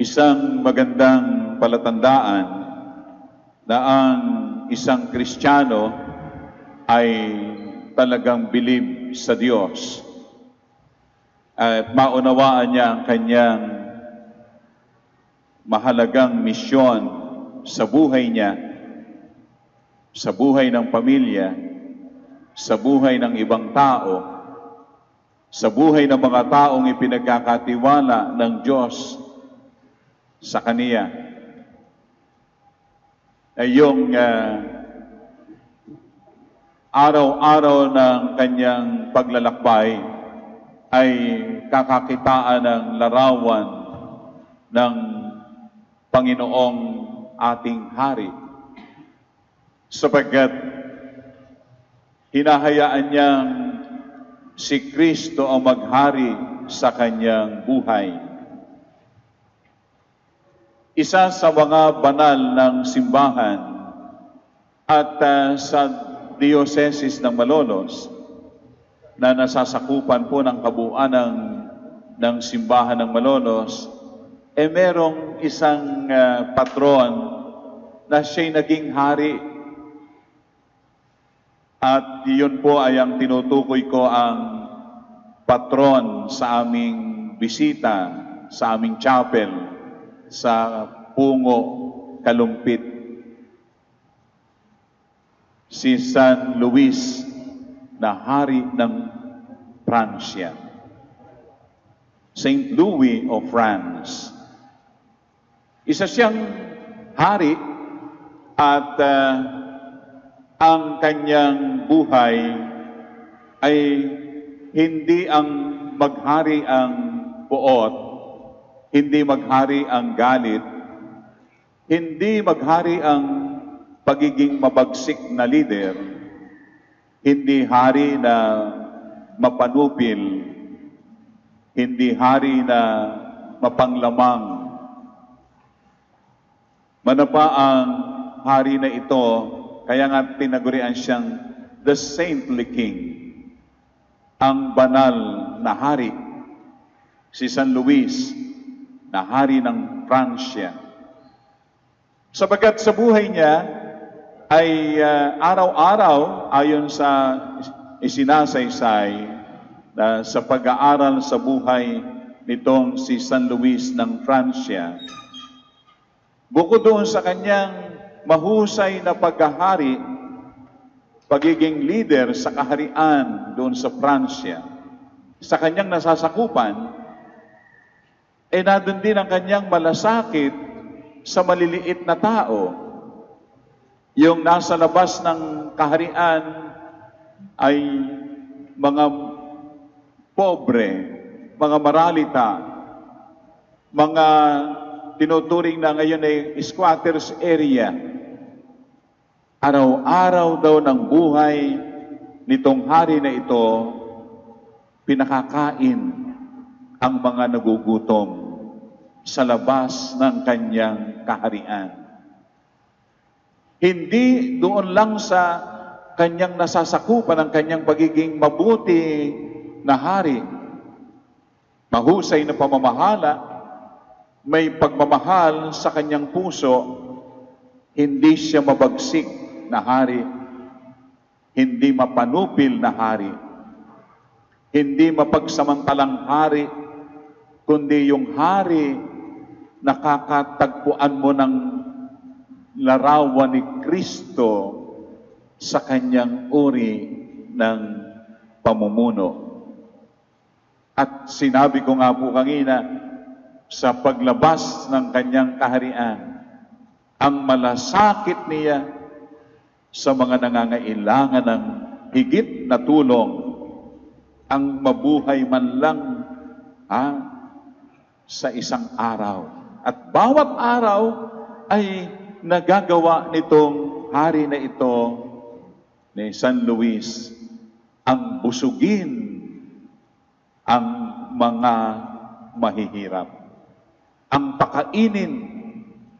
isang magandang palatandaan na ang isang Kristiyano ay talagang bilib sa Diyos. At maunawaan niya ang kanyang mahalagang misyon sa buhay niya, sa buhay ng pamilya, sa buhay ng ibang tao, sa buhay ng mga taong ipinagkakatiwala ng Diyos sa kaniya. Ay yung ah, araw-araw ng kanyang paglalakbay ay kakakitaan ng larawan ng Panginoong ating Hari. Sapagkat hinahayaan niyang si Kristo ang maghari sa kanyang buhay. Isa sa mga banal ng simbahan at ah, sa Diocese ng Malolos na nasasakupan po ng kabuuan ng, ng simbahan ng Malolos, eh merong isang ah, patron na siya'y naging hari. At yun po ay ang tinutukoy ko ang patron sa aming bisita, sa aming chapel, sa Pungo, Kalumpit. Si San Luis na hari ng Pransya. Saint Louis of France. Isa siyang hari at ah, ang kanyang buhay ay hindi ang maghari ang puot, hindi maghari ang galit, hindi maghari ang pagiging mabagsik na leader, hindi hari na mapanupil, hindi hari na mapanglamang. Manapa ang hari na ito kaya nga tinagurian siyang the saintly king, ang banal na hari, si San Luis, na hari ng Pransya. Sabagat sa buhay niya ay ah, araw-araw ayon sa isinasaysay na sa pag-aaral sa buhay nitong si San Luis ng Pransya, bukod doon sa kanyang mahusay na paghahari, pagiging leader sa kaharian doon sa Pransya, sa kanyang nasasakupan, eh nandun din ang kanyang malasakit sa maliliit na tao. Yung nasa labas ng kaharian ay mga pobre, mga maralita, mga tinuturing na ngayon ay squatters area. Araw-araw daw ng buhay nitong hari na ito, pinakakain ang mga nagugutom sa labas ng kanyang kaharian. Hindi doon lang sa kanyang nasasakupan ang kanyang pagiging mabuti na hari, mahusay na pamamahala, may pagmamahal sa kanyang puso, hindi siya mabagsik na hari, hindi mapanupil na hari, hindi mapagsamantalang hari, kundi yung hari nakakatagpuan mo ng larawan ni Kristo sa kanyang uri ng pamumuno. At sinabi ko nga po kanina, sa paglabas ng kanyang kaharian, ang malasakit niya sa mga nangangailangan ng higit na tulong, ang mabuhay man lang ha, sa isang araw. At bawat araw ay nagagawa nitong hari na ito ni San Luis ang busugin ang mga mahihirap. Ang pakainin,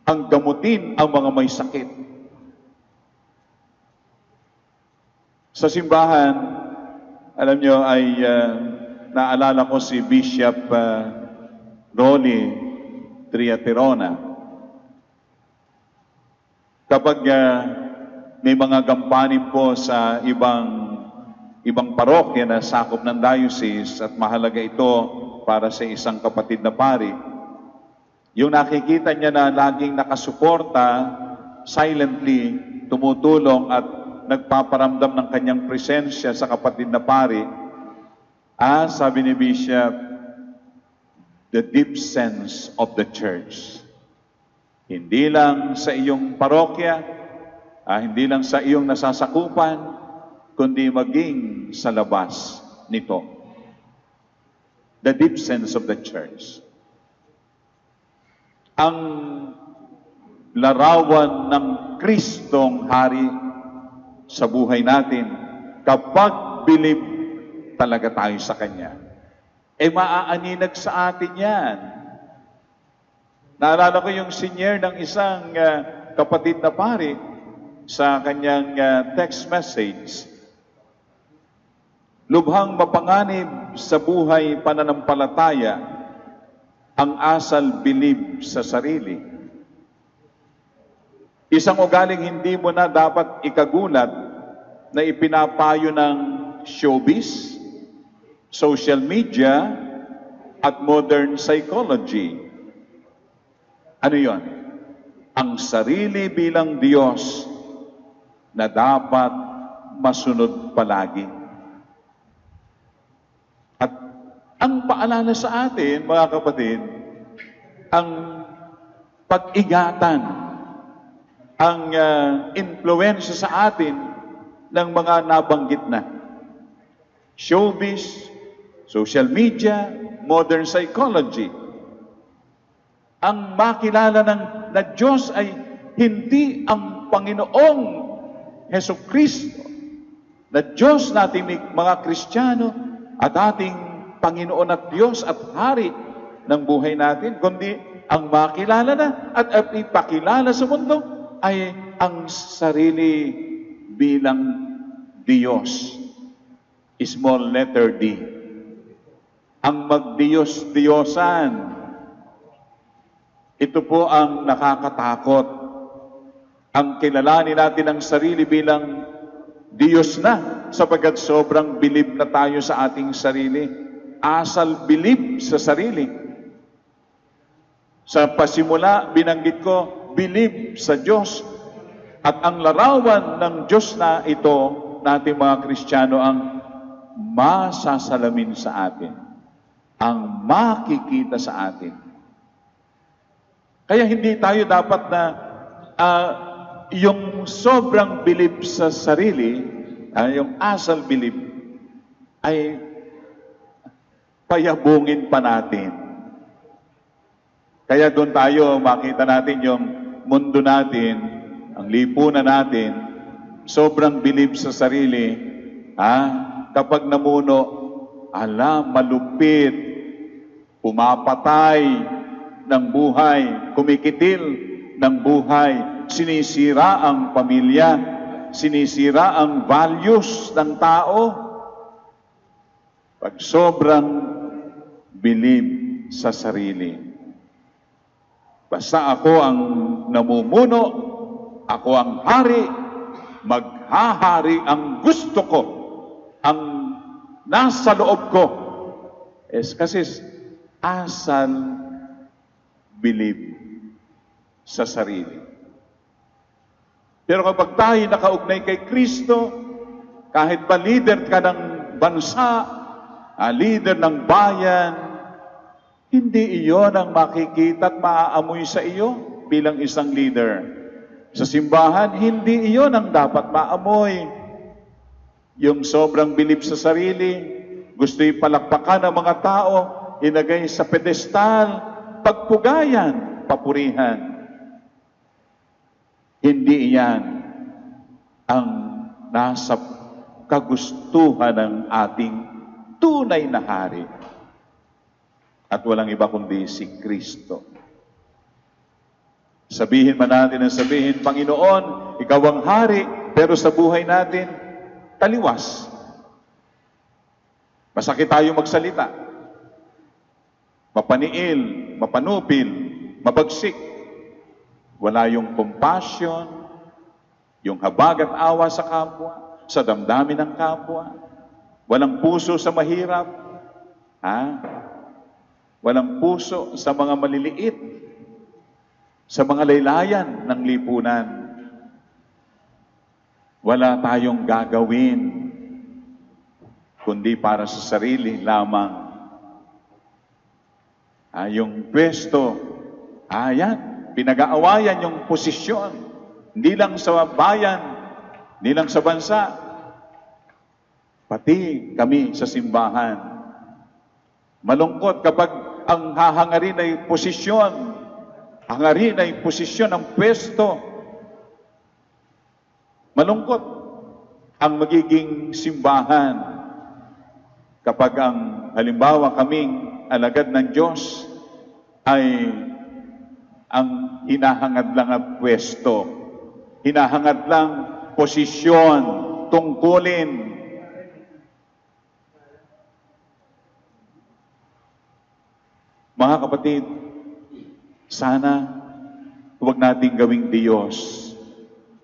ang gamutin ang mga may sakit. Sa simbahan, alam nyo, ay ah, naalala ko si Bishop uh, Rolly Triaterona. Kapag ah, may mga gampanin po sa ibang ibang parokya na sakop ng diocese at mahalaga ito para sa isang kapatid na pari, yung nakikita niya na laging nakasuporta, silently tumutulong at nagpaparamdam ng kanyang presensya sa kapatid na pari, ah, sabi ni Bishop, the deep sense of the church. Hindi lang sa iyong parokya, ah, hindi lang sa iyong nasasakupan, kundi maging sa labas nito. The deep sense of the church. Ang larawan ng Kristong Hari sa buhay natin kapag bilib talaga tayo sa Kanya. Eh maaaninag sa atin yan. Naalala ko yung senior ng isang ah, kapatid na pari sa kanyang ah, text message. Lubhang mapanganib sa buhay pananampalataya ang asal bilib sa sarili. Isang ugaling hindi mo na dapat ikagulat na ipinapayo ng showbiz, social media, at modern psychology. Ano yon? Ang sarili bilang Diyos na dapat masunod palagi. At ang paalala sa atin, mga kapatid, ang pag-ingatan, ang uh, influensya sa atin ng mga nabanggit na. Showbiz, social media, modern psychology. Ang makilala ng na Diyos ay hindi ang Panginoong Heso Kristo, na Diyos nating mga Kristiyano at ating Panginoon at Diyos at Hari ng buhay natin, kundi ang makilala na at ang ipakilala sa mundo ay ang sarili bilang Diyos. Small letter D. Ang magdiyos-diyosan. Ito po ang nakakatakot. Ang kilalanin natin ang sarili bilang Diyos na sapagkat sobrang bilib na tayo sa ating sarili. Asal bilib sa sarili. Sa pasimula, binanggit ko, bilib sa Diyos. At ang larawan ng Diyos na ito, nating mga Kristiyano, ang masasalamin sa atin. Ang makikita sa atin. Kaya hindi tayo dapat na ah, yung sobrang bilib sa sarili, ah, yung asal bilib, ay payabungin pa natin. Kaya doon tayo makita natin yung mundo natin, ang lipunan natin, sobrang bilib sa sarili, ah, kapag namuno, ala, malupit, pumapatay ng buhay, kumikitil ng buhay, sinisira ang pamilya, sinisira ang values ng tao. Pag sobrang bilib sa sarili. Basta ako ang namumuno, ako ang hari, maghahari ang gusto ko, ang nasa loob ko. Es kasi asal bilib sa sarili. Pero kapag tayo nakaugnay kay Kristo, kahit ba leader ka ng bansa, ah, leader ng bayan, hindi iyon ang makikita at maaamoy sa iyo bilang isang leader. Sa simbahan, hindi iyon ang dapat maamoy. Yung sobrang bilib sa sarili, gusto ipalakpakan ng mga tao, inagay sa pedestal, pagpugayan, papurihan. Hindi iyan ang nasa kagustuhan ng ating tunay na hari. At walang iba kundi si Kristo. Sabihin man natin ang sabihin, Panginoon, Ikaw ang hari, pero sa buhay natin, taliwas. Masakit tayo magsalita. Mapaniil, mapanupil, mabagsik. Wala yung compassion, yung habag at awa sa kapwa, sa damdamin ng kapwa. Walang puso sa mahirap. Ha? Walang puso sa mga maliliit, sa mga laylayan ng lipunan. Wala tayong gagawin kundi para sa sarili lamang. Ah, yung pwesto, ah, yan, pinag-aawayan yung posisyon. Hindi lang sa bayan, hindi lang sa bansa, pati kami sa simbahan. Malungkot kapag ang hahangarin ay posisyon, hangarin ay posisyon ng pwesto. Malungkot ang magiging simbahan kapag ang halimbawa kaming alagad ng Diyos ay ang hinahangad lang ang pwesto, hinahangad lang posisyon, tungkulin. Mga kapatid, sana huwag nating gawing Diyos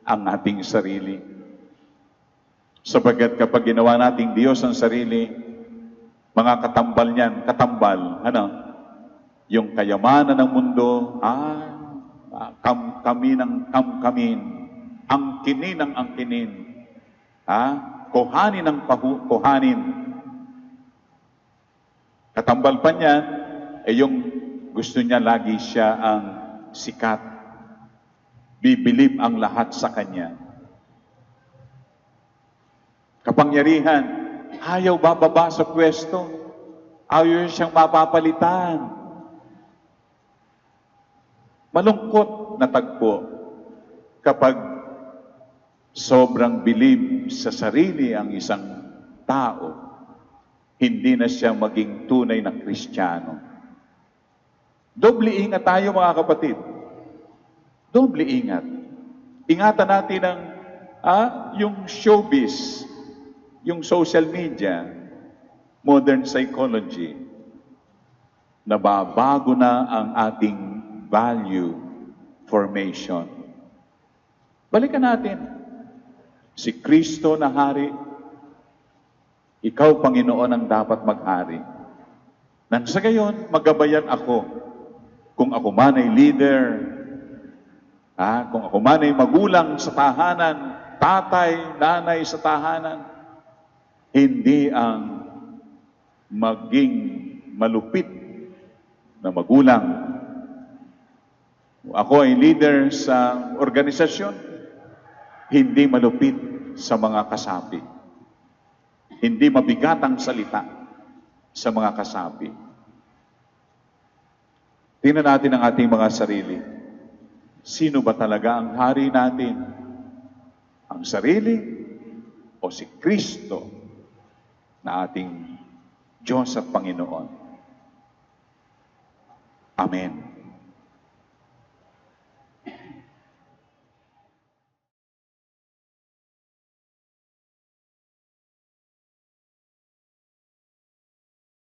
ang ating sarili. Sabagat kapag ginawa nating Diyos ang sarili, mga katambal niyan, katambal, ano? Yung kayamanan ng mundo, ah, ah, kam, kami ng kamkamin, angkinin ng angkinin, ah, kuhanin ng pahu, kuhanin. Katambal pa niya, eh yung gusto niya lagi siya ang sikat. Bibilib ang lahat sa kanya. Kapangyarihan, ayaw bababa sa pwesto. Ayaw siyang mapapalitan. Malungkot na tagpo kapag sobrang bilib sa sarili ang isang tao, hindi na siya maging tunay na Kristiyano. Doble ingat tayo mga kapatid. Doble ingat. Ingatan natin ang ah, yung showbiz, yung social media, modern psychology. Nababago na ang ating value formation. Balikan natin. Si Kristo na hari, ikaw, Panginoon, ang dapat maghari. Nang sa gayon, magabayan ako kung ako man ay leader, ah, kung ako man ay magulang sa tahanan, tatay, nanay sa tahanan, hindi ang maging malupit na magulang. Ako ay leader sa organisasyon, hindi malupit sa mga kasapi. Hindi mabigat ang salita sa mga kasapi. Tingnan natin ang ating mga sarili. Sino ba talaga ang hari natin? Ang sarili o si Kristo na ating Diyos at Panginoon? Amen.